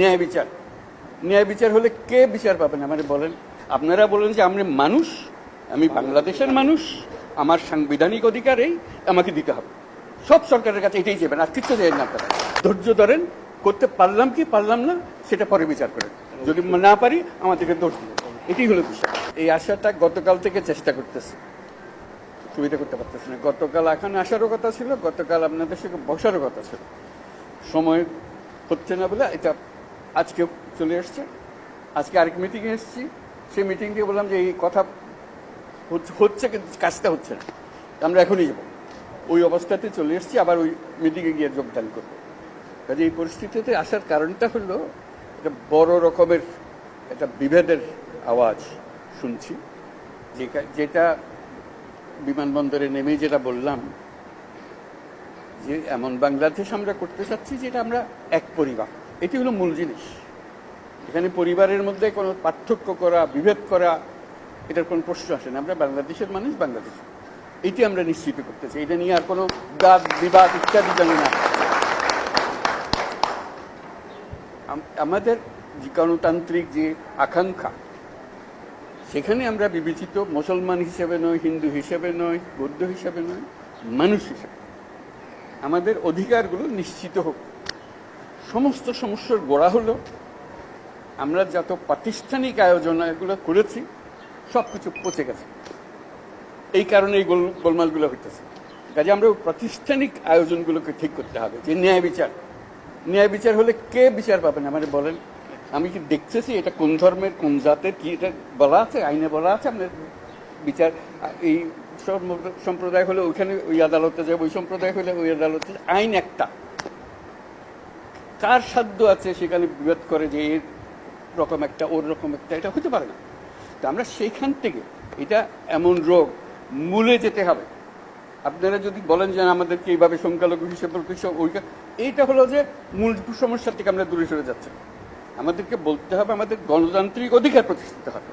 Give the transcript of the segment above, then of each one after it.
ন্যায় বিচার। ন্যায় বিচার হলে কে বিচার পাবেন আমারে বলেন, আপনারা বলেন যে আমি মানুষ, আমি বাংলাদেশের মানুষ, আমার সাংবিধানিক অধিকার এই, আমাকে দিতে হবে। সব সরকারের কাছে এটাই যাবেন আর কিচ্ছু চাই না আপনারা। ধৈর্য ধরেন, করতে পারলাম কি পারলাম না, সেটা পরে বিচার করেন। যদি না পারি আমাদেরকে দোষ এটাই হলো বিষয়। এই আশাটা গতকাল থেকে চেষ্টা করতেছে। সুবিধা করতে পারতেছে না। গতকাল এখানে আসারও কথা ছিল, গতকাল আপনাদের সঙ্গে বসারও কথা ছিল। সময় হচ্ছে না বলে এটা আজকে চলে এসছে। আজকে আরেক মিটিংয়ে এসেছি। সেই মিটিং দিয়ে বললাম যে এই কথা হচ্ছে- কিন্তু কাজটা হচ্ছে না। আমরা এখনই যাব। ওই অবস্থাতে চলে এসেছি, আবার ওই মিটিংয়ে গিয়ে যোগদান করব। কাজে এই পরিস্থিতিতে আসার কারণটা হলো, একটা বড় রকমের একটা বিভেদের আওয়াজ শুনছি। যেটা বিমানবন্দরে নেমে যেটা বললাম, যে এমন বাংলাদেশ আমরা করতে চাচ্ছি যেটা আমরা এক পরিবার এটি হলো মূল জিনিস। এখানে পরিবারের মধ্যে কোনো পার্থক্য করা, বিভেদ করা, এটার কোনো প্রশ্ন আসে না। আমরা বাংলাদেশের মানুষ, বাংলাদেশ। এটি আমরা নিশ্চিত করতে চাই। এটা নিয়ে আর কোনো বাদ, বিবাদ ইত্যাদি জানি না। আমাদের গণতান্ত্রিক যে আকাঙ্ক্ষা, সেখানে আমরা বিবেচিত মুসলমান হিসেবে নয় হিন্দু হিসেবে নয় বৌদ্ধ হিসেবে নয় মানুষ হিসেবে। আমাদের অধিকারগুলো নিশ্চিত হোক। সমস্ত সমস্যার গোড়া হলো, আমরা যত প্রাতিষ্ঠানিক আয়োজন এগুলো করেছি সব কিছু পচে গেছে। এই কারণে এই গোল, গোলমালগুলো হইতেছে। কাজে আমরা প্রাতিষ্ঠানিক আয়োজনগুলোকে ঠিক করতে হবে, যে ন্যায় বিচার। ন্যায় বিচার হলে কে বিচার পাবেন আমাদের বলেন, আমি কি দেখতেছি এটা কোন ধর্মের, কোন জাতের, কি এটা বলা আছে, আইনে বলা আছে? আপনার বিচার, এই সম্প্রদায় হলে ওইখানে ওই আদালতে যাবে ওই সম্প্রদায় হলে ওই আদালতে আইন একটা। কার সাধ্য আছে সেখানে বিরোধ করে যে এর রকম একটা, ওর রকম একটা? এটা হতে পারে না। তো আমরা সেইখান থেকে এটা এমন রোগ মূলে যেতে হবে। আপনারা যদি বলেন যে আমাদেরকে এইভাবে সংখ্যালঘু হিসেবে এইটা হলো যে মূল সমস্যা থেকে আমরা দূরে সরে যাচ্ছি। আমাদেরকে বলতে হবে, আমাদের গণতান্ত্রিক অধিকার প্রতিষ্ঠিত হবে।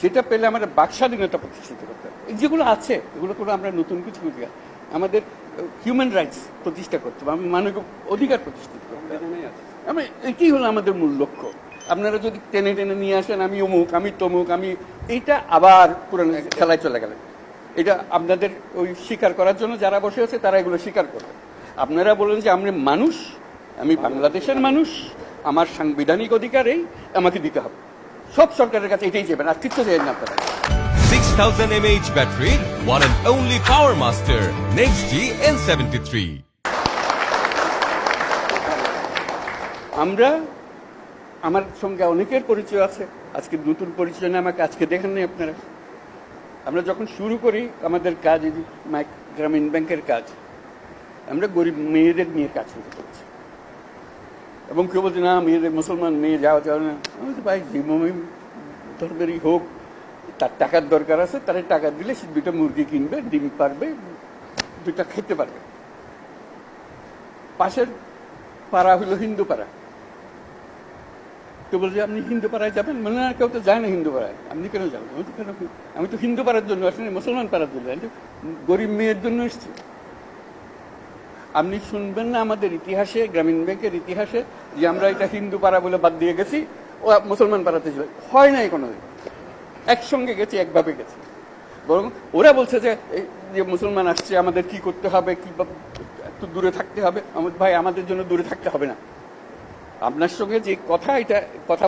সেটা পেলে আমাদের বাক স্বাধীনতা প্রতিষ্ঠিত করতে হবে। যেগুলো আছে, এগুলো কোনো আমরা নতুন কিছু। আমাদের হিউম্যান রাইটস প্রতিষ্ঠা করতে হবে আমি মানবিক অধিকার প্রতিষ্ঠিত করতে হবে। আমরা এটাই হলো আমাদের মূল লক্ষ্য। আপনারা যদি টেনে টেনে নিয়ে আসেন আমি অমুক আমি তমুক আমি এইটা আবার পুরানো খেলায় চলে গেলেন। এটা আপনাদের ওই স্বীকার করার জন্য যারা বসে আছে তারা এগুলো স্বীকার করবে। আপনারা বলেন যে আমি মানুষ আমি বাংলাদেশের মানুষ আমার সাংবিধানিক অধিকার এই আমাকে দিতে হবে। সব সরকারের কাছে এটাই যাবেন আর কিচ্ছু চাই না আপনারা। 6000 mAh battery, one and only Power Master, Next G N73. আমরা আমার সঙ্গে অনেকের পরিচয় আছে। আজকে নতুন পরিচয় নিয়ে আমাকে আজকে দেখেন নাই আপনারা। আমরা যখন শুরু করি আমাদের কাজ মাইক গ্রামীণ ব্যাংকের কাজ। আমরা গরিব মেয়েদের নিয়ে কাজ শুরু করছি। এবং কেউ বলছে না মেয়েদের মুসলমান মেয়ে যাওয়া যাবে না। আমি বলছি, ভাই ধর্মেরই হোক তার টাকার দরকার আছে, তার টাকা দিলে সে দুইটা মুরগি কিনবে, ডিম পারবে, দুইটা খেতে পারবে। পাশের পাড়া হলো হিন্দু পাড়া। তো বলছে, আপনি হিন্দু পাড়ায় যাবেন? মনে হয় কেউ তো যায় না হিন্দু পাড়ায়। আপনি কেন যাবেন? আমি তো কেন আমি তো হিন্দু পাড়ার জন্য আসলে মুসলমান পাড়ার জন্য। গরিব মেয়ের জন্য এসেছি। আপনি শুনবেন না আমাদের ইতিহাসে, গ্রামীণ ব্যাংকের ইতিহাসে, যে আমরা এটা হিন্দু পাড়া বলে বাদ দিয়ে গেছি, ও মুসলমান পাড়াতে হয় নাই কোনোদিন। একসঙ্গে গেছি, একভাবে গেছি। বরং ওরা বলছে যে যে মুসলমান আসছে, আমাদের কি করতে হবে, কি একটু দূরে থাকতে হবে। ভাই, আমাদের জন্য দূরে থাকতে হবে না। আপনার সঙ্গে যে কথা, এটা কথা